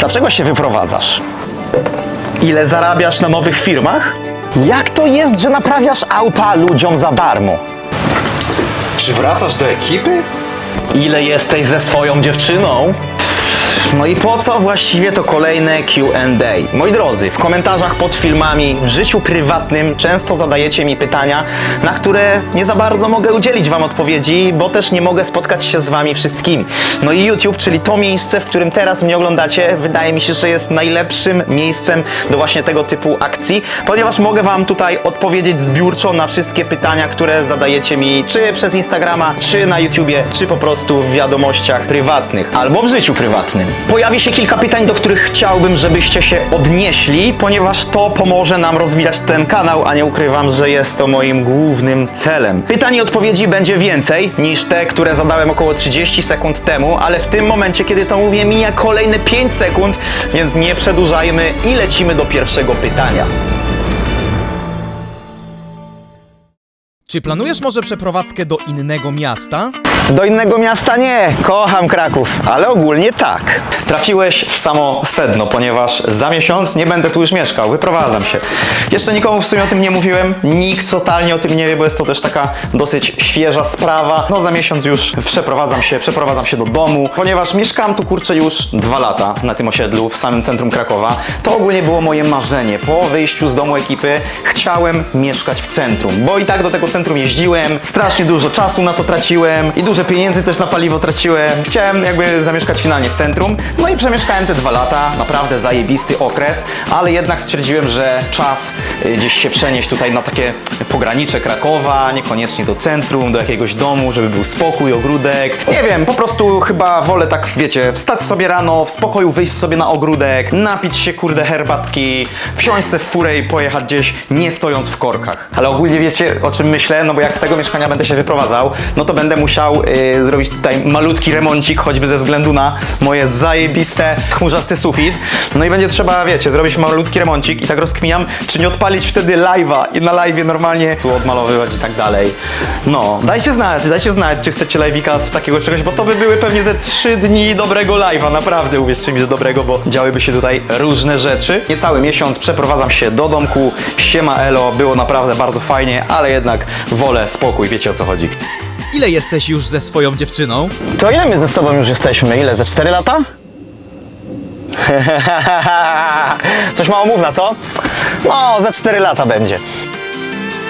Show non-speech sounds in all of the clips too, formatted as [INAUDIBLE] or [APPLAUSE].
Dlaczego się wyprowadzasz? Ile zarabiasz na nowych firmach? Jak to jest, że naprawiasz auta ludziom za darmo? Czy wracasz do ekipy? Ile jesteś ze swoją dziewczyną? No i po co właściwie to kolejne QA? Moi drodzy, w komentarzach pod filmami w życiu prywatnym często zadajecie mi pytania, na które nie za bardzo mogę udzielić Wam odpowiedzi, bo też nie mogę spotkać się z Wami wszystkimi. No i YouTube, czyli to miejsce, w którym teraz mnie oglądacie, wydaje mi się, że jest najlepszym miejscem do właśnie tego typu akcji, ponieważ mogę Wam tutaj odpowiedzieć zbiórczo na wszystkie pytania, które zadajecie mi, czy przez Instagrama, czy na YouTubie, czy po prostu w wiadomościach prywatnych, albo w życiu prywatnym. Pojawi się kilka pytań, do których chciałbym, żebyście się odnieśli, ponieważ to pomoże nam rozwijać ten kanał, a nie ukrywam, że jest to moim głównym celem. Pytań i odpowiedzi będzie więcej niż te, które zadałem około 30 sekund temu, ale w tym momencie, kiedy to mówię, mija kolejne 5 sekund, więc nie przedłużajmy i lecimy do pierwszego pytania. Czy planujesz może przeprowadzkę do innego miasta? Do innego miasta nie, kocham Kraków, ale ogólnie tak. Trafiłeś w samo sedno, ponieważ za miesiąc nie będę tu już mieszkał, wyprowadzam się. Jeszcze nikomu w sumie o tym nie mówiłem, nikt totalnie o tym nie wie, bo jest to też taka dosyć świeża sprawa. No za miesiąc już przeprowadzam się, przeprowadzam się do domu, ponieważ mieszkam tu kurczę już dwa lata na tym osiedlu w samym centrum Krakowa. To ogólnie było moje marzenie. Po wyjściu z domu ekipy chciałem mieszkać w centrum, bo i tak do tego centrum jeździłem, strasznie dużo czasu na to traciłem i dużo pieniędzy też na paliwo traciłem. Chciałem jakby zamieszkać finalnie w centrum. No i przemieszkałem te dwa lata, naprawdę zajebisty okres, ale jednak stwierdziłem, że czas y, gdzieś się przenieść tutaj na takie pogranicze Krakowa, niekoniecznie do centrum, do jakiegoś domu, żeby był spokój, ogródek. Nie wiem, po prostu chyba wolę tak, wiecie, wstać sobie rano, w spokoju wyjść sobie na ogródek, napić się kurde herbatki, wsiąść se w furę i pojechać gdzieś, nie stojąc w korkach. Ale ogólnie wiecie o czym myślę, no bo jak z tego mieszkania będę się wyprowadzał, no to będę musiał y, zrobić tutaj malutki remoncik, choćby ze względu na moje zajebiste, chmurzasty sufit. No i będzie trzeba, wiecie, zrobić malutki remoncik i tak rozkminiam, czy nie odpalić wtedy live'a i na live'ie normalnie tu odmalowywać i tak dalej. No, dajcie znać, dajcie znać, czy chcecie live'ika z takiego czegoś, bo to by były pewnie ze 3 dni dobrego live'a, naprawdę uwierzcie mi, że dobrego, bo działyby się tutaj różne rzeczy. Niecały miesiąc przeprowadzam się do domku, siema elo, było naprawdę bardzo fajnie, ale jednak wolę spokój, wiecie o co chodzi. Ile jesteś już ze swoją dziewczyną? To ile my ze sobą już jesteśmy? Ile? Ze 4 lata? [LAUGHS] Coś małomówna, co? No, za 4 lata będzie.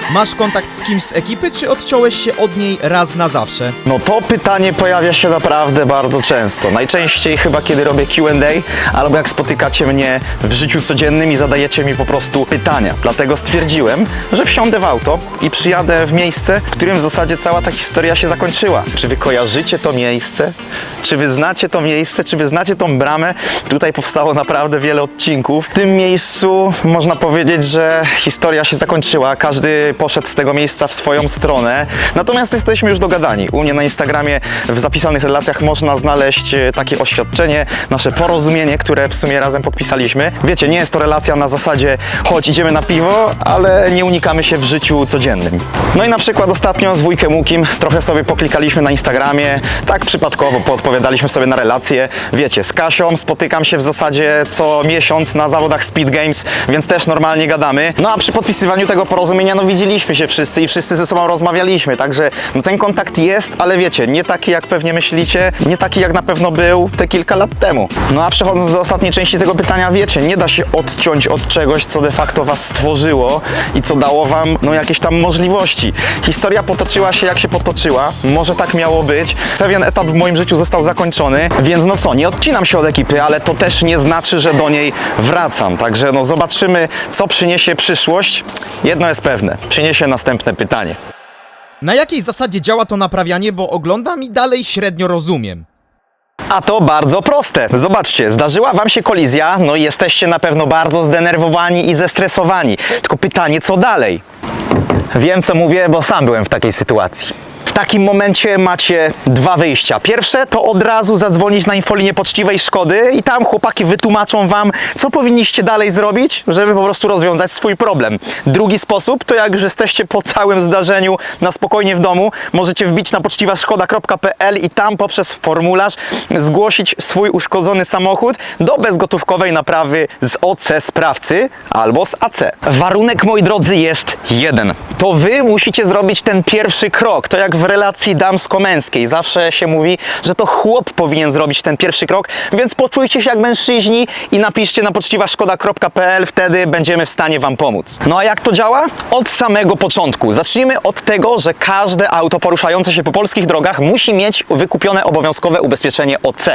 Masz kontakt z kimś z ekipy, czy odciąłeś się od niej raz na zawsze? No to pytanie pojawia się naprawdę bardzo często. Najczęściej chyba kiedy robię Q&A, albo jak spotykacie mnie w życiu codziennym i zadajecie mi po prostu pytania. Dlatego stwierdziłem, że wsiądę w auto i przyjadę w miejsce, w którym w zasadzie cała ta historia się zakończyła. Czy wy kojarzycie to miejsce? Czy wy znacie to miejsce? Czy wy znacie tą bramę? Tutaj powstało naprawdę wiele odcinków. W tym miejscu można powiedzieć, że historia się zakończyła. Każdy poszedł z tego miejsca w swoją stronę. Natomiast jesteśmy już dogadani. U mnie na Instagramie w zapisanych relacjach można znaleźć e, takie oświadczenie, nasze porozumienie, które w sumie razem podpisaliśmy. Wiecie, nie jest to relacja na zasadzie chodź, idziemy na piwo, ale nie unikamy się w życiu codziennym. No i na przykład ostatnio z wujkiem Łukim trochę sobie poklikaliśmy na Instagramie, tak przypadkowo podpowiadaliśmy sobie na relacje. Wiecie, z Kasią spotykam się w zasadzie co miesiąc na zawodach Speed Games, więc też normalnie gadamy. No a przy podpisywaniu tego porozumienia, no widzieliśmy się wszyscy i wszyscy ze sobą rozmawialiśmy, także no, ten kontakt jest, ale wiecie, nie taki jak pewnie myślicie, nie taki jak na pewno był te kilka lat temu. No a przechodząc do ostatniej części tego pytania, wiecie, nie da się odciąć od czegoś, co de facto was stworzyło i co dało wam no jakieś tam możliwości. Historia potoczyła się jak się potoczyła, może tak miało być. Pewien etap w moim życiu został zakończony, więc no co, nie odcinam się od ekipy, ale to też nie znaczy, że do niej wracam. Także no zobaczymy, co przyniesie przyszłość. Jedno jest pewne, przyniesie następne pytanie. Na jakiej zasadzie działa to naprawianie, bo oglądam i dalej średnio rozumiem. A to bardzo proste. Zobaczcie, zdarzyła Wam się kolizja, no i jesteście na pewno bardzo zdenerwowani i zestresowani. Tylko pytanie, co dalej? Wiem, co mówię, bo sam byłem w takiej sytuacji. Takim momencie macie dwa wyjścia. Pierwsze to od razu zadzwonić na infolinię poczciwej Szkody i tam chłopaki wytłumaczą wam, co powinniście dalej zrobić, żeby po prostu rozwiązać swój problem. Drugi sposób to jak już jesteście po całym zdarzeniu na spokojnie w domu, możecie wbić na poczciwaszkoda.pl i tam poprzez formularz zgłosić swój uszkodzony samochód do bezgotówkowej naprawy z OC sprawcy albo z AC. Warunek, moi drodzy, jest jeden. To wy musicie zrobić ten pierwszy krok. To jak w relacji damsko-męskiej. Zawsze się mówi, że to chłop powinien zrobić ten pierwszy krok, więc poczujcie się jak mężczyźni i napiszcie na poczciwaszkoda.pl, wtedy będziemy w stanie wam pomóc. No a jak to działa? Od samego początku. Zacznijmy od tego, że każde auto poruszające się po polskich drogach musi mieć wykupione obowiązkowe ubezpieczenie OC.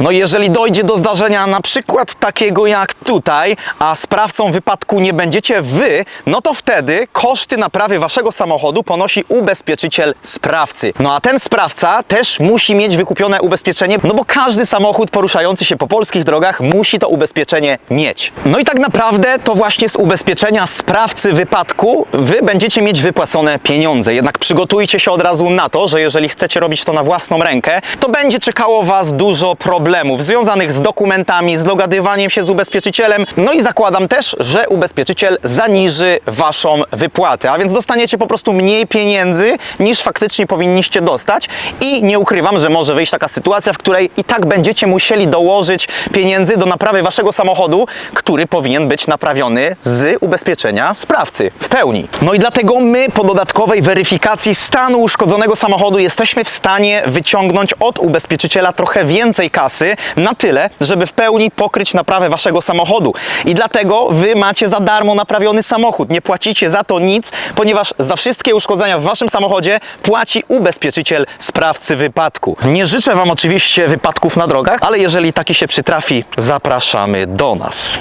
No i jeżeli dojdzie do zdarzenia na przykład takiego jak tutaj, a sprawcą wypadku nie będziecie wy, no to wtedy koszty naprawy waszego samochodu ponosi ubezpieczyciel sprawcy. No a ten sprawca też musi mieć wykupione ubezpieczenie, no bo każdy samochód poruszający się po polskich drogach musi to ubezpieczenie mieć. No i tak naprawdę to właśnie z ubezpieczenia sprawcy wypadku wy będziecie mieć wypłacone pieniądze. Jednak przygotujcie się od razu na to, że jeżeli chcecie robić to na własną rękę, to będzie czekało was dużo problemów związanych z dokumentami, z dogadywaniem się z ubezpieczycielem. No i zakładam też, że ubezpieczyciel zaniży waszą wypłatę, a więc dostaniecie po prostu mniej pieniędzy niż faktycznie powinniście dostać i nie ukrywam, że może wyjść taka sytuacja, w której i tak będziecie musieli dołożyć pieniędzy do naprawy waszego samochodu, który powinien być naprawiony z ubezpieczenia sprawcy w pełni. No i dlatego my po dodatkowej weryfikacji stanu uszkodzonego samochodu jesteśmy w stanie wyciągnąć od ubezpieczyciela trochę więcej kasy na tyle, żeby w pełni pokryć naprawę waszego samochodu. I dlatego wy macie za darmo naprawiony samochód. Nie płacicie za to nic, ponieważ za wszystkie uszkodzenia w waszym samochodzie płaci ubezpieczyciel sprawcy wypadku. Nie życzę wam oczywiście wypadków na drogach, ale jeżeli taki się przytrafi, zapraszamy do nas.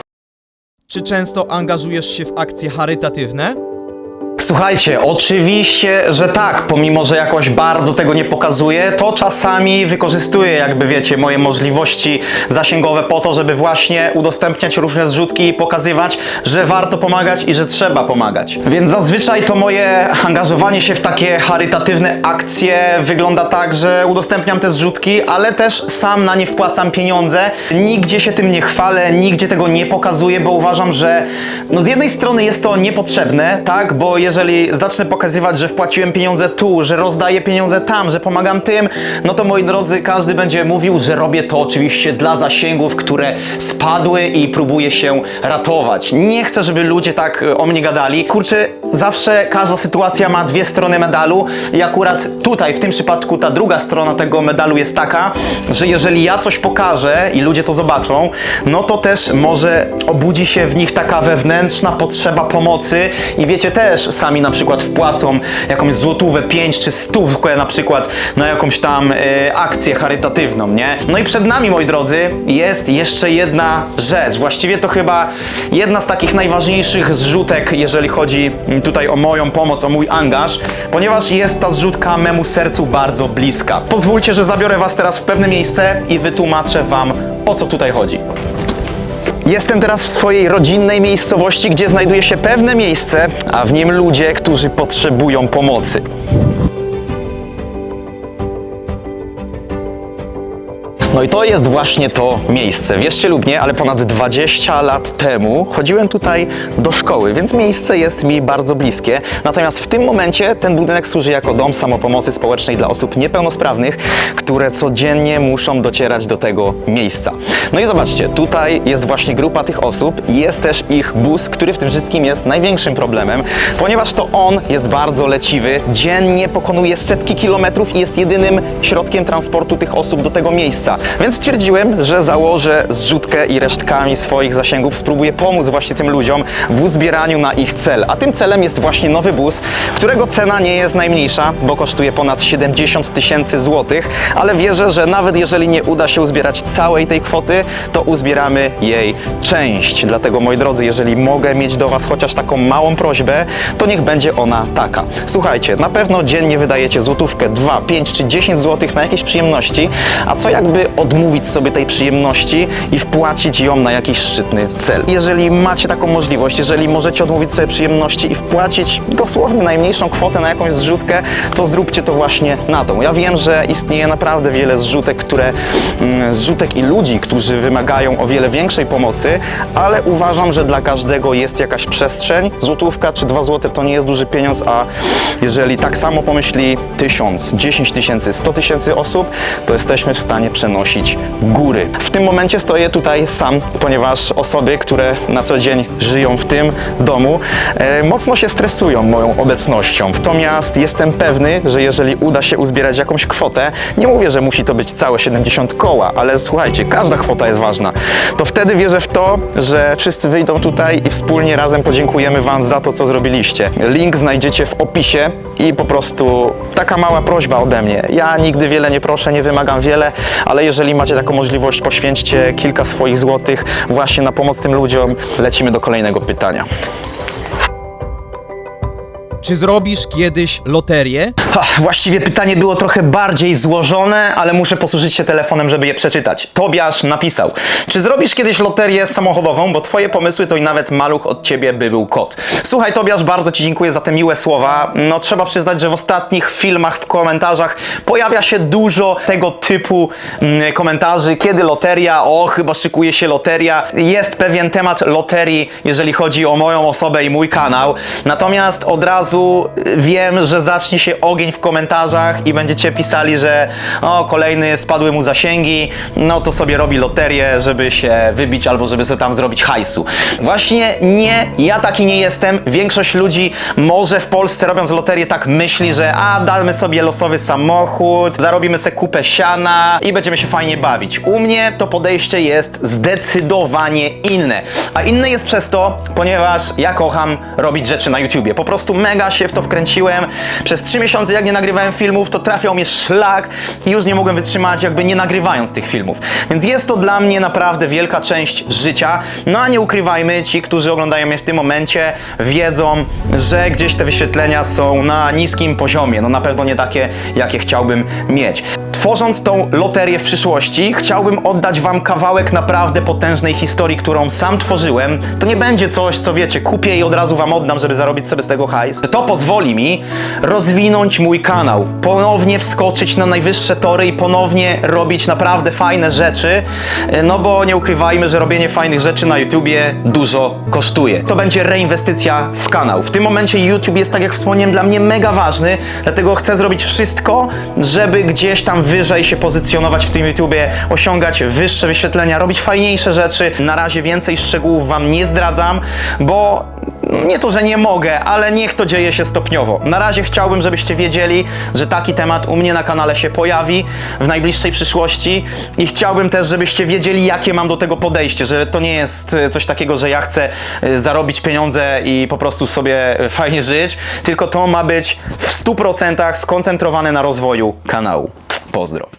Czy często angażujesz się w akcje charytatywne? Słuchajcie, oczywiście, że tak, pomimo że jakoś bardzo tego nie pokazuję, to czasami wykorzystuję, jakby wiecie, moje możliwości zasięgowe po to, żeby właśnie udostępniać różne zrzutki i pokazywać, że warto pomagać i że trzeba pomagać. Więc zazwyczaj to moje angażowanie się w takie charytatywne akcje wygląda tak, że udostępniam te zrzutki, ale też sam na nie wpłacam pieniądze. Nigdzie się tym nie chwalę, nigdzie tego nie pokazuję, bo uważam, że no z jednej strony jest to niepotrzebne, tak, bo jeżeli zacznę pokazywać, że wpłaciłem pieniądze tu, że rozdaję pieniądze tam, że pomagam tym, no to moi drodzy, każdy będzie mówił, że robię to oczywiście dla zasięgów, które spadły i próbuję się ratować. Nie chcę, żeby ludzie tak e, o mnie gadali. Kurczę, zawsze każda sytuacja ma dwie strony medalu i akurat tutaj, w tym przypadku, ta druga strona tego medalu jest taka, że jeżeli ja coś pokażę i ludzie to zobaczą, no to też może obudzi się w nich taka wewnętrzna potrzeba pomocy i wiecie też, sami na przykład wpłacą jakąś złotówę, pięć czy stówkę na przykład na jakąś tam e, akcję charytatywną, nie? No i przed nami, moi drodzy, jest jeszcze jedna rzecz. Właściwie to chyba jedna z takich najważniejszych zrzutek, jeżeli chodzi tutaj o moją pomoc, o mój angaż, ponieważ jest ta zrzutka memu sercu bardzo bliska. Pozwólcie, że zabiorę was teraz w pewne miejsce i wytłumaczę wam, o co tutaj chodzi. Jestem teraz w swojej rodzinnej miejscowości, gdzie znajduje się pewne miejsce, a w nim ludzie, którzy potrzebują pomocy. No i to jest właśnie to miejsce. Wierzcie lub nie, ale ponad 20 lat temu chodziłem tutaj do szkoły, więc miejsce jest mi bardzo bliskie. Natomiast w tym momencie ten budynek służy jako dom samopomocy społecznej dla osób niepełnosprawnych, które codziennie muszą docierać do tego miejsca. No i zobaczcie, tutaj jest właśnie grupa tych osób jest też ich bus, który w tym wszystkim jest największym problemem, ponieważ to on jest bardzo leciwy, dziennie pokonuje setki kilometrów i jest jedynym środkiem transportu tych osób do tego miejsca. Więc stwierdziłem, że założę zrzutkę i resztkami swoich zasięgów spróbuję pomóc właśnie tym ludziom w uzbieraniu na ich cel. A tym celem jest właśnie nowy bus, którego cena nie jest najmniejsza, bo kosztuje ponad 70 tysięcy złotych, ale wierzę, że nawet jeżeli nie uda się uzbierać całej tej kwoty, to uzbieramy jej część. Dlatego moi drodzy, jeżeli mogę mieć do Was chociaż taką małą prośbę, to niech będzie ona taka. Słuchajcie, na pewno dziennie wydajecie złotówkę, 2, 5 czy 10 złotych na jakieś przyjemności, a co jakby odmówić sobie tej przyjemności i wpłacić ją na jakiś szczytny cel. Jeżeli macie taką możliwość, jeżeli możecie odmówić sobie przyjemności i wpłacić dosłownie najmniejszą kwotę na jakąś zrzutkę, to zróbcie to właśnie na tą. Ja wiem, że istnieje naprawdę wiele zrzutek, które mm, zrzutek i ludzi, którzy wymagają o wiele większej pomocy, ale uważam, że dla każdego jest jakaś przestrzeń. Złotówka czy dwa złote to nie jest duży pieniądz, a jeżeli tak samo pomyśli tysiąc, dziesięć tysięcy, sto tysięcy osób, to jesteśmy w stanie przenosić góry. W tym momencie stoję tutaj sam, ponieważ osoby, które na co dzień żyją w tym domu, e, mocno się stresują moją obecnością. Natomiast jestem pewny, że jeżeli uda się uzbierać jakąś kwotę, nie mówię, że musi to być całe 70 koła, ale słuchajcie, każda kwota jest ważna. To wtedy wierzę w to, że wszyscy wyjdą tutaj i wspólnie razem podziękujemy Wam za to, co zrobiliście. Link znajdziecie w opisie i po prostu taka mała prośba ode mnie. Ja nigdy wiele nie proszę, nie wymagam wiele, ale jeżeli macie taką możliwość, poświęćcie kilka swoich złotych właśnie na pomoc tym ludziom. Lecimy do kolejnego pytania. Czy zrobisz kiedyś loterię? Ha, właściwie pytanie było trochę bardziej złożone, ale muszę posłużyć się telefonem, żeby je przeczytać. Tobiasz napisał: Czy zrobisz kiedyś loterię samochodową, bo twoje pomysły to i nawet maluch od ciebie by był kot. Słuchaj, Tobiasz, bardzo ci dziękuję za te miłe słowa. No, trzeba przyznać, że w ostatnich filmach, w komentarzach pojawia się dużo tego typu mm, komentarzy. Kiedy loteria? O, chyba szykuje się loteria. Jest pewien temat loterii, jeżeli chodzi o moją osobę i mój kanał. Natomiast od razu y, wiem, że zacznie się ogień w komentarzach i będziecie pisali, że o, kolejny spadły mu zasięgi, no to sobie robi loterię, żeby się wybić albo żeby sobie tam zrobić hajsu. Właśnie nie, ja taki nie jestem. Większość ludzi może w Polsce robiąc loterię tak myśli, że a damy sobie losowy samochód, zarobimy sobie kupę siana i będziemy się fajnie bawić. U mnie to podejście jest zdecydowanie inne. A inne jest przez to, ponieważ ja kocham robić rzeczy na YouTubie. Po prostu mega się w to wkręciłem. Przez trzy miesiące jak nie nagrywałem filmów, to trafiał mnie szlak i już nie mogłem wytrzymać jakby nie nagrywając tych filmów. Więc jest to dla mnie naprawdę wielka część życia. No a nie ukrywajmy, ci, którzy oglądają mnie w tym momencie, wiedzą, że gdzieś te wyświetlenia są na niskim poziomie. No na pewno nie takie, jakie chciałbym mieć. Tworząc tą loterię w przyszłości, chciałbym oddać Wam kawałek naprawdę potężnej historii, którą sam tworzyłem. To nie będzie coś, co wiecie, kupię i od razu Wam oddam, żeby zarobić sobie z tego hajs. To pozwoli mi rozwinąć mój kanał, ponownie wskoczyć na najwyższe tory i ponownie robić naprawdę fajne rzeczy, no bo nie ukrywajmy, że robienie fajnych rzeczy na YouTubie dużo kosztuje. To będzie reinwestycja w kanał. W tym momencie YouTube jest, tak jak wspomniałem, dla mnie mega ważny, dlatego chcę zrobić wszystko, żeby gdzieś tam wyżej się pozycjonować w tym YouTubie, osiągać wyższe wyświetlenia, robić fajniejsze rzeczy. Na razie więcej szczegółów Wam nie zdradzam, bo nie to, że nie mogę, ale niech to dzieje się stopniowo. Na razie chciałbym, żebyście wiedzieli, że taki temat u mnie na kanale się pojawi w najbliższej przyszłości i chciałbym też, żebyście wiedzieli, jakie mam do tego podejście, że to nie jest e, coś takiego, że ja chcę e, zarobić pieniądze i po prostu sobie e, fajnie żyć, tylko to ma być w 100% skoncentrowane na rozwoju kanału. Pozdro.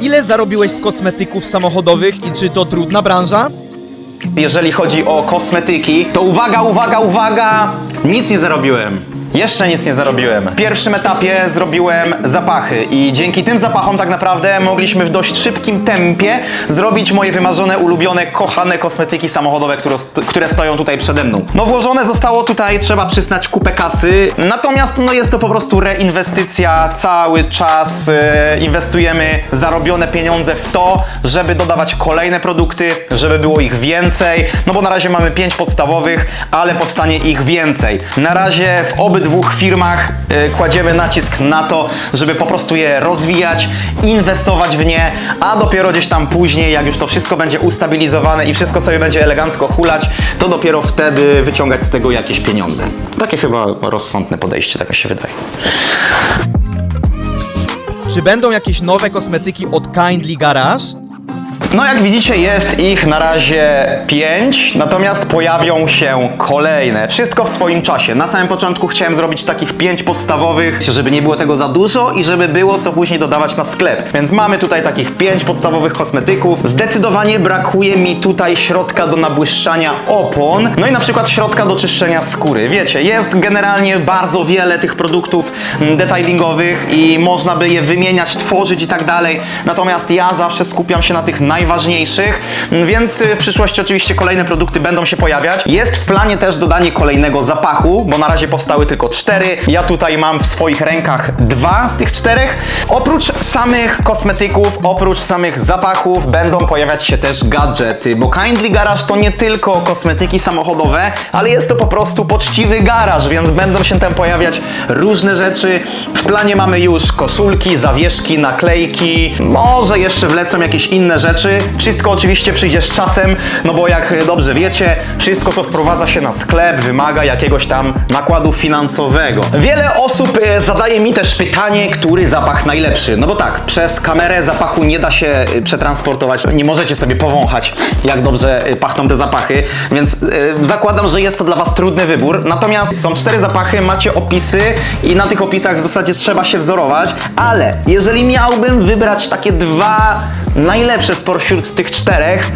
Ile zarobiłeś z kosmetyków samochodowych i czy to trudna branża? Jeżeli chodzi o kosmetyki, to uwaga, uwaga, uwaga! Nic nie zarobiłem. Jeszcze nic nie zarobiłem. W pierwszym etapie zrobiłem zapachy i dzięki tym zapachom tak naprawdę mogliśmy w dość szybkim tempie zrobić moje wymarzone, ulubione, kochane kosmetyki samochodowe, które, które stoją tutaj przede mną. No włożone zostało tutaj, trzeba przyznać kupę kasy, natomiast no jest to po prostu reinwestycja, cały czas e, inwestujemy zarobione pieniądze w to, żeby dodawać kolejne produkty, żeby było ich więcej, no bo na razie mamy pięć podstawowych, ale powstanie ich więcej. Na razie w obydwu firmach e, kładziemy nacisk na to, żeby po prostu je rozwijać, inwestować w nie, a dopiero gdzieś tam później, jak już to wszystko będzie ustabilizowane i wszystko sobie będzie elegancko hulać, to dopiero wtedy wyciągać z tego jakieś pieniądze. Takie chyba rozsądne podejście, tak się wydaje. Czy będą jakieś nowe kosmetyki od Kindly Garage? No jak widzicie jest ich na razie 5, natomiast pojawią się kolejne. Wszystko w swoim czasie. Na samym początku chciałem zrobić takich 5 podstawowych, żeby nie było tego za dużo i żeby było co później dodawać na sklep. Więc mamy tutaj takich 5 podstawowych kosmetyków. Zdecydowanie brakuje mi tutaj środka do nabłyszczania opon, no i na przykład środka do czyszczenia skóry. Wiecie, jest generalnie bardzo wiele tych produktów mm, detailingowych i można by je wymieniać, tworzyć i tak dalej. Natomiast ja zawsze skupiam się na tych najważniejszych, więc y, w przyszłości oczywiście kolejne produkty będą się pojawiać. Jest w planie też dodanie kolejnego zapachu, bo na razie powstały tylko cztery. Ja tutaj mam w swoich rękach dwa z tych czterech. Oprócz samych kosmetyków, oprócz samych zapachów będą pojawiać się też gadżety, bo Kindly Garage to nie tylko kosmetyki samochodowe, ale jest to po prostu poczciwy garaż, więc będą się tam pojawiać różne rzeczy. W planie mamy już koszulki, zawieszki, naklejki, może jeszcze wlecą jakieś inne rzeczy. Wszystko oczywiście przyjdzie z czasem, no bo jak dobrze wiecie, wszystko co wprowadza się na sklep wymaga jakiegoś tam nakładu finansowego. Wiele osób e, zadaje mi też pytanie, który zapach najlepszy. No bo tak, przez kamerę zapachu nie da się e, przetransportować, nie możecie sobie powąchać, jak dobrze e, pachną te zapachy, więc zakładam, że jest to dla Was trudny wybór. Natomiast są cztery zapachy, macie opisy i na tych opisach w zasadzie trzeba się wzorować, ale jeżeli miałbym wybrać takie dwa najlepsze spośród tych czterech,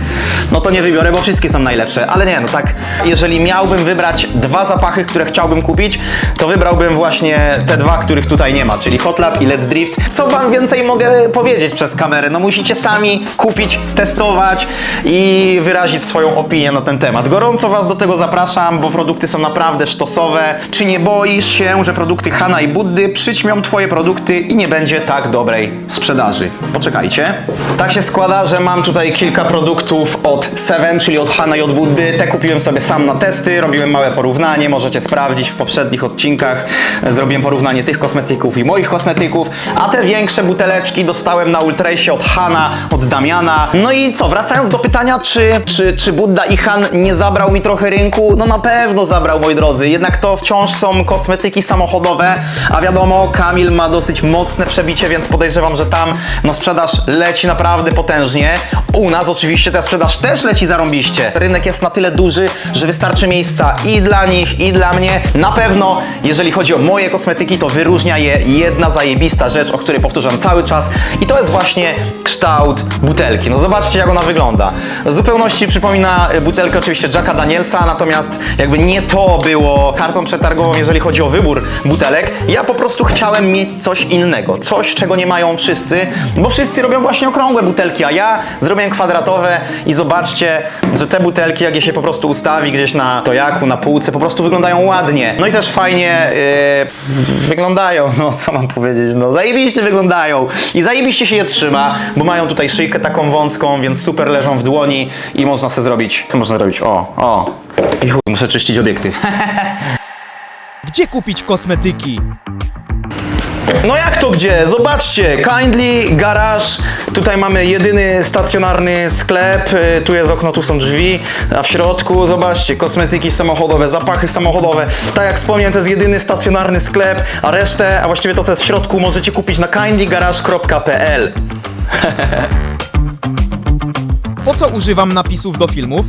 no to nie wybiorę, bo wszystkie są najlepsze. Ale nie, no tak, jeżeli miałbym wybrać dwa zapachy, które chciałbym kupić, to wybrałbym właśnie te dwa, których tutaj nie ma, czyli Hot Lab i Let's Drift. Co wam więcej mogę powiedzieć przez kamerę? No musicie sami kupić, stestować i wyrazić swoją opinię na ten temat. Gorąco was do tego zapraszam, bo produkty są naprawdę sztosowe. Czy nie boisz się, że produkty Hana i Buddy przyćmią twoje produkty i nie będzie tak dobrej sprzedaży? Poczekajcie. Tak się składa, że mam tutaj kilka produktów od Seven, czyli od Hana i od Buddy. Te kupiłem sobie sam na testy, robiłem małe porównanie, możecie sprawdzić w poprzednich odcinkach. Zrobiłem porównanie tych kosmetyków i moich kosmetyków, a te większe buteleczki dostałem na Ultrasie od Hana, od Damiana. No i co, wracając do pytania, czy, czy, czy Budda i Han nie zabrał mi trochę rynku? No na pewno zabrał, moi drodzy. Jednak to wciąż są kosmetyki samochodowe, a wiadomo, Kamil ma dosyć mocne przebicie, więc podejrzewam, że tam no sprzedaż leci naprawdę potężnie. U nas oczywiście ta sprzedaż też leci zarąbiście. Rynek jest na tyle duży, że wystarczy miejsca i dla nich, i dla mnie. Na pewno, jeżeli chodzi o moje kosmetyki, to wyróżnia je jedna zajebista rzecz, o której powtarzam cały czas i to jest właśnie kształt butelki. No zobaczcie, jak ona wygląda. W zupełności przypomina butelkę oczywiście Jacka Danielsa, natomiast jakby nie to było kartą przetargową, jeżeli chodzi o wybór butelek. Ja po prostu chciałem mieć coś innego, coś, czego nie mają wszyscy, bo wszyscy robią właśnie okrągłe butelki, a ja zrobiłem kwadratowe i zobaczcie, że te butelki, jak je się po prostu ustawi gdzieś na tojaku, na półce, po prostu wyglądają ładnie. No i też fajnie yy, wyglądają, [LAUGHS] no co mam powiedzieć, no zajebiście wyglądają i zajebiście się je trzyma, bo mają tutaj szyjkę taką wąską, więc super leżą w dłoni i można sobie zrobić, co można zrobić? O, o. I chuj, muszę czyścić obiektyw. [LAUGHS] Gdzie kupić kosmetyki? No jak to gdzie? Zobaczcie, Kindly Garage. Tutaj mamy jedyny stacjonarny sklep. y, Tu jest okno, tu są drzwi, a w środku zobaczcie, kosmetyki samochodowe, zapachy samochodowe. Tak jak wspomniałem, to jest jedyny stacjonarny sklep, a resztę, a właściwie to co jest w środku możecie kupić na kindlygarage.pl. Po co używam napisów do filmów?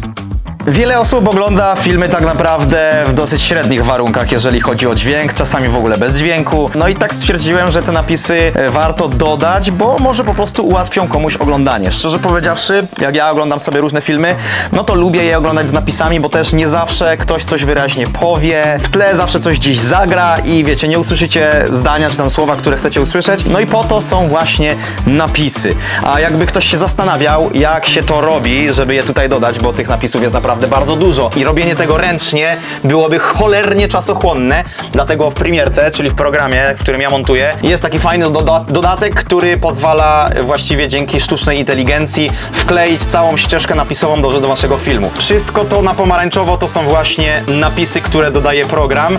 Wiele osób ogląda filmy tak naprawdę w dosyć średnich warunkach, jeżeli chodzi o dźwięk, czasami w ogóle bez dźwięku. No i tak stwierdziłem, że te napisy e, warto dodać, bo może po prostu ułatwią komuś oglądanie. Szczerze powiedziawszy, jak ja oglądam sobie różne filmy, no to lubię je oglądać z napisami, bo też nie zawsze ktoś coś wyraźnie powie, w tle zawsze coś gdzieś zagra i wiecie, nie usłyszycie zdania czy tam słowa, które chcecie usłyszeć. No i po to są właśnie napisy. A jakby ktoś się zastanawiał, jak się to robi, żeby je tutaj dodać, bo tych napisów jest naprawdę bardzo dużo i robienie tego ręcznie byłoby cholernie czasochłonne, dlatego w Premierce, czyli w programie, w którym ja montuję, jest taki fajny doda dodatek, który pozwala właściwie dzięki sztucznej inteligencji wkleić całą ścieżkę napisową do, do waszego filmu. Wszystko to na pomarańczowo to są właśnie napisy, które dodaje program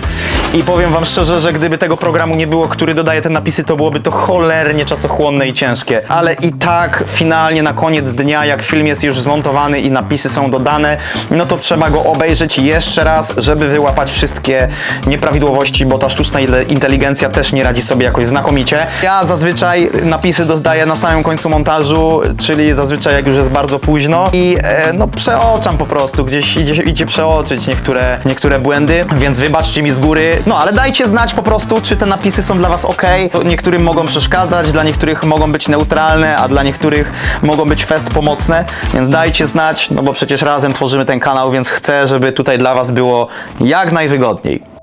i powiem wam szczerze, że gdyby tego programu nie było, który dodaje te napisy, to byłoby to cholernie czasochłonne i ciężkie. Ale i tak finalnie na koniec dnia, jak film jest już zmontowany i napisy są dodane, no to trzeba go obejrzeć jeszcze raz, żeby wyłapać wszystkie nieprawidłowości, bo ta sztuczna inteligencja też nie radzi sobie jakoś znakomicie. Ja zazwyczaj napisy dodaję na samym końcu montażu, czyli zazwyczaj jak już jest bardzo późno i e, no przeoczam po prostu, gdzieś idzie, idzie przeoczyć niektóre, niektóre błędy, więc wybaczcie mi z góry. No ale dajcie znać po prostu, czy te napisy są dla Was ok. Niektórym mogą przeszkadzać, dla niektórych mogą być neutralne, a dla niektórych mogą być fest pomocne, więc dajcie znać, no bo przecież razem tworzymy ten kanał, więc chcę, żeby tutaj dla Was było jak najwygodniej.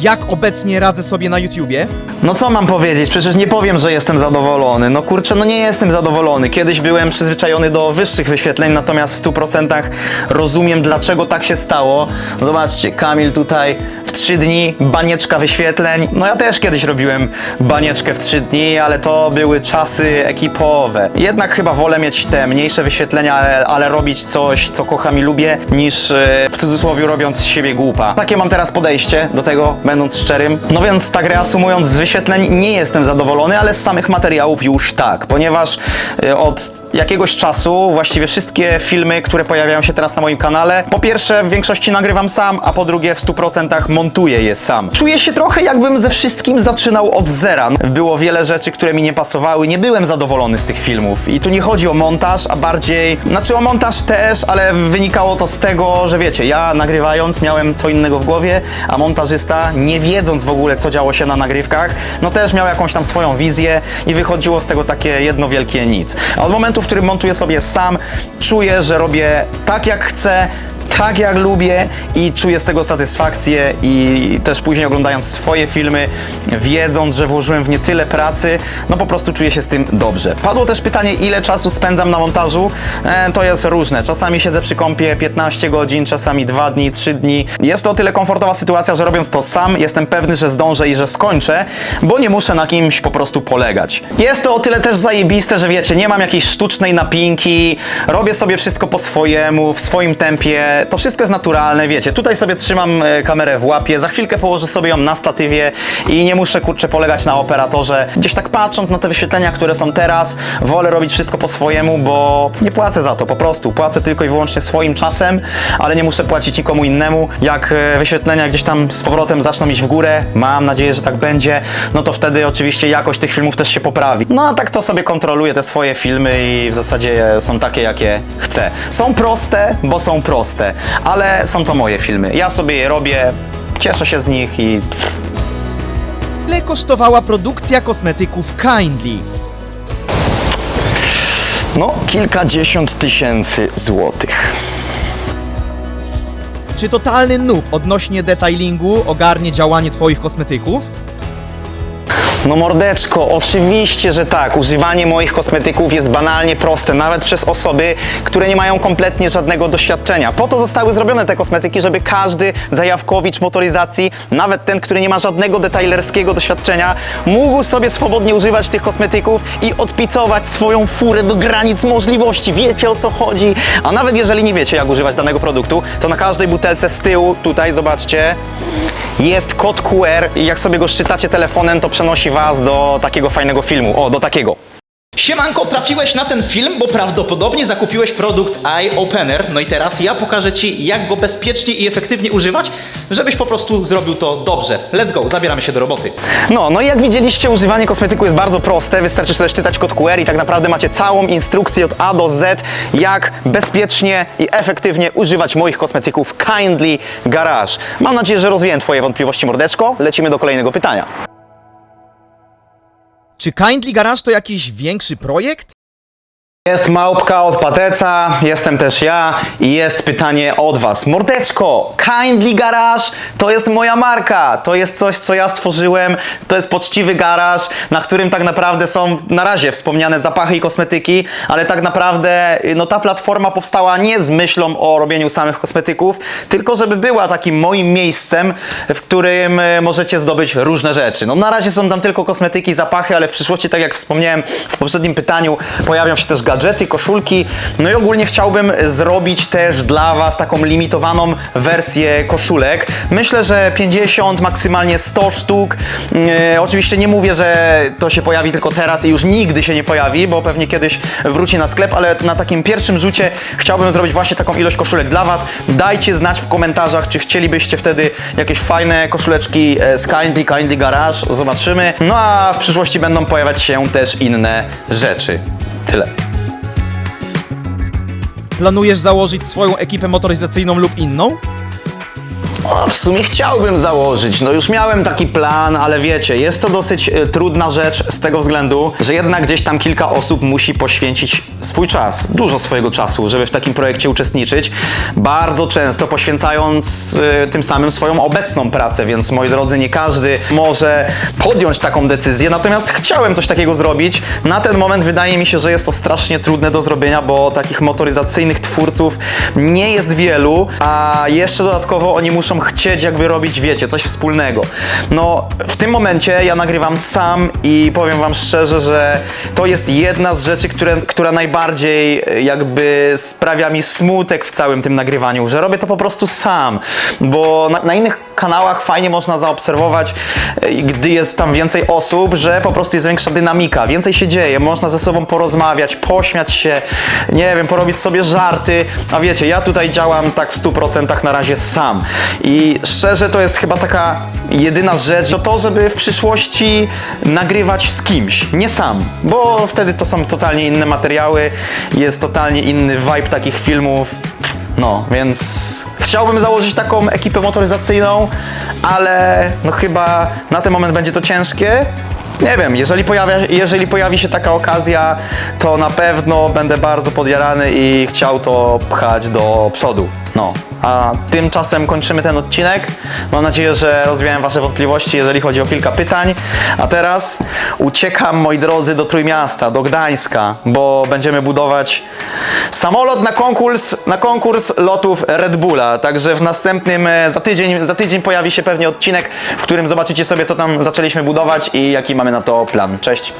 Jak obecnie radzę sobie na YouTubie? No co mam powiedzieć? Przecież nie powiem, że jestem zadowolony. No kurczę, no nie jestem zadowolony. Kiedyś byłem przyzwyczajony do wyższych wyświetleń, natomiast w 100% rozumiem, dlaczego tak się stało. Zobaczcie, Kamil tutaj 3 dni, banieczka wyświetleń. No ja też kiedyś robiłem banieczkę w 3 dni, ale to były czasy ekipowe. Jednak chyba wolę mieć te mniejsze wyświetlenia, ale, ale robić coś, co kocham i lubię, niż e, w cudzysłowie robiąc z siebie głupa. Takie mam teraz podejście do tego, będąc szczerym. No więc tak reasumując, z wyświetleń nie jestem zadowolony, ale z samych materiałów już tak, ponieważ e, od jakiegoś czasu właściwie wszystkie filmy, które pojawiają się teraz na moim kanale, po pierwsze w większości nagrywam sam, a po drugie w 100% montuję je sam. Czuję się trochę jakbym ze wszystkim zaczynał od zera. Było wiele rzeczy, które mi nie pasowały, nie byłem zadowolony z tych filmów. I tu nie chodzi o montaż, a bardziej, znaczy o montaż też, ale wynikało to z tego, że wiecie, ja nagrywając miałem co innego w głowie, a montażysta, nie wiedząc w ogóle co działo się na nagrywkach, no też miał jakąś tam swoją wizję i wychodziło z tego takie jedno wielkie nic. A od momentu, w którym montuję sobie sam, czuję, że robię tak jak chcę, tak jak lubię i czuję z tego satysfakcję i też później oglądając swoje filmy, wiedząc, że włożyłem w nie tyle pracy, no po prostu czuję się z tym dobrze. Padło też pytanie, ile czasu spędzam na montażu. E, to jest różne. Czasami siedzę przy kąpie 15 godzin, czasami 2 dni, 3 dni. Jest to o tyle komfortowa sytuacja, że robiąc to sam, jestem pewny, że zdążę i że skończę, bo nie muszę na kimś po prostu polegać. Jest to o tyle też zajebiste, że wiecie, nie mam jakiejś sztucznej napinki, robię sobie wszystko po swojemu, w swoim tempie, to wszystko jest naturalne, wiecie, tutaj sobie trzymam e, kamerę w łapie, za chwilkę położę sobie ją na statywie i nie muszę, kurczę, polegać na operatorze. Gdzieś tak patrząc na te wyświetlenia, które są teraz, wolę robić wszystko po swojemu, bo nie płacę za to, po prostu. Płacę tylko i wyłącznie swoim czasem, ale nie muszę płacić nikomu innemu. Jak e, wyświetlenia gdzieś tam z powrotem zaczną iść w górę, mam nadzieję, że tak będzie, no to wtedy oczywiście jakość tych filmów też się poprawi. No a tak to sobie kontroluję te swoje filmy i w zasadzie są takie, jakie chcę. Są proste, bo są proste, ale są to moje filmy. Ja sobie je robię, cieszę się z nich i Ile kosztowała produkcja kosmetyków Kindly? no kilkadziesiąt tysięcy złotych. Czy totalny noob odnośnie detailingu ogarnie działanie Twoich kosmetyków? No mordeczko, oczywiście, że tak. Używanie moich kosmetyków jest banalnie proste, nawet przez osoby, które nie mają kompletnie żadnego doświadczenia. Po to zostały zrobione te kosmetyki, żeby każdy zajawkowicz motoryzacji, nawet ten, który nie ma żadnego detailerskiego doświadczenia, mógł sobie swobodnie używać tych kosmetyków i odpicować swoją furę do granic możliwości. Wiecie o co chodzi. A nawet jeżeli nie wiecie, jak używać danego produktu, to na każdej butelce z tyłu, tutaj zobaczcie, jest kod QR i jak sobie go szczytacie telefonem, to przenosi was do takiego fajnego filmu. O, do takiego. Siemanko, trafiłeś na ten film, bo prawdopodobnie zakupiłeś produkt Opener. No i teraz ja pokażę Ci, jak go bezpiecznie i efektywnie używać, żebyś po prostu zrobił to dobrze. Let's go, zabieramy się do roboty. No, no i jak widzieliście, używanie kosmetyku jest bardzo proste. Wystarczy sobie szczytać kod QR i tak naprawdę macie całą instrukcję od A do Z, jak bezpiecznie i efektywnie używać moich kosmetyków Kindly Garage. Mam nadzieję, że rozwiję Twoje wątpliwości, mordeczko. Lecimy do kolejnego pytania. Czy Kindly Garage to jakiś większy projekt? Jest małpka od Pateca, jestem też ja i jest pytanie od Was. Mordeczko, Kindly Garage to jest moja marka, to jest coś, co ja stworzyłem, to jest poczciwy garaż, na którym tak naprawdę są na razie wspomniane zapachy i kosmetyki, ale tak naprawdę no, ta platforma powstała nie z myślą o robieniu samych kosmetyków, tylko żeby była takim moim miejscem, w którym e, możecie zdobyć różne rzeczy. No na razie są tam tylko kosmetyki, zapachy, ale w przyszłości, tak jak wspomniałem w poprzednim pytaniu, pojawią się też gadżety, gadżety, koszulki. No i ogólnie chciałbym zrobić też dla Was taką limitowaną wersję koszulek. Myślę, że 50, maksymalnie 100 sztuk. E, oczywiście nie mówię, że to się pojawi tylko teraz i już nigdy się nie pojawi, bo pewnie kiedyś wróci na sklep, ale na takim pierwszym rzucie chciałbym zrobić właśnie taką ilość koszulek dla Was. Dajcie znać w komentarzach, czy chcielibyście wtedy jakieś fajne koszuleczki e, z Kindly, Kindly Garage. Zobaczymy. No a w przyszłości będą pojawiać się też inne rzeczy. Tyle. Planujesz założyć swoją ekipę motoryzacyjną lub inną? O, w sumie chciałbym założyć. No już miałem taki plan, ale wiecie, jest to dosyć e, trudna rzecz z tego względu, że jednak gdzieś tam kilka osób musi poświęcić swój czas, dużo swojego czasu, żeby w takim projekcie uczestniczyć, bardzo często poświęcając e, tym samym swoją obecną pracę, więc moi drodzy, nie każdy może podjąć taką decyzję, natomiast chciałem coś takiego zrobić. Na ten moment wydaje mi się, że jest to strasznie trudne do zrobienia, bo takich motoryzacyjnych twórców nie jest wielu, a jeszcze dodatkowo oni muszą chcieć jakby robić, wiecie, coś wspólnego. No, w tym momencie ja nagrywam sam i powiem wam szczerze, że to jest jedna z rzeczy, które, która najbardziej e, jakby sprawia mi smutek w całym tym nagrywaniu, że robię to po prostu sam, bo na, na innych kanałach fajnie można zaobserwować, e, gdy jest tam więcej osób, że po prostu jest większa dynamika, więcej się dzieje, można ze sobą porozmawiać, pośmiać się, nie wiem, porobić sobie żarty, a wiecie, ja tutaj działam tak w 100% na razie sam i szczerze to jest chyba taka jedyna rzecz, to to, żeby w przyszłości nagrywać z kimś, nie sam, bo wtedy to są totalnie inne materiały, jest totalnie inny vibe takich filmów, no, więc chciałbym założyć taką ekipę motoryzacyjną, ale no chyba na ten moment będzie to ciężkie. Nie wiem, jeżeli, pojawia, jeżeli pojawi się taka okazja, to na pewno będę bardzo podjarany i chciał to pchać do przodu. No, a tymczasem kończymy ten odcinek. Mam nadzieję, że rozwiałem Wasze wątpliwości, jeżeli chodzi o kilka pytań. A teraz uciekam, moi drodzy, do Trójmiasta, do Gdańska, bo będziemy budować samolot na konkurs, na konkurs lotów Red Bulla. Także w następnym, e, za tydzień, za tydzień pojawi się pewnie odcinek, w którym zobaczycie sobie, co tam zaczęliśmy budować i jaki mamy na to plan. Cześć!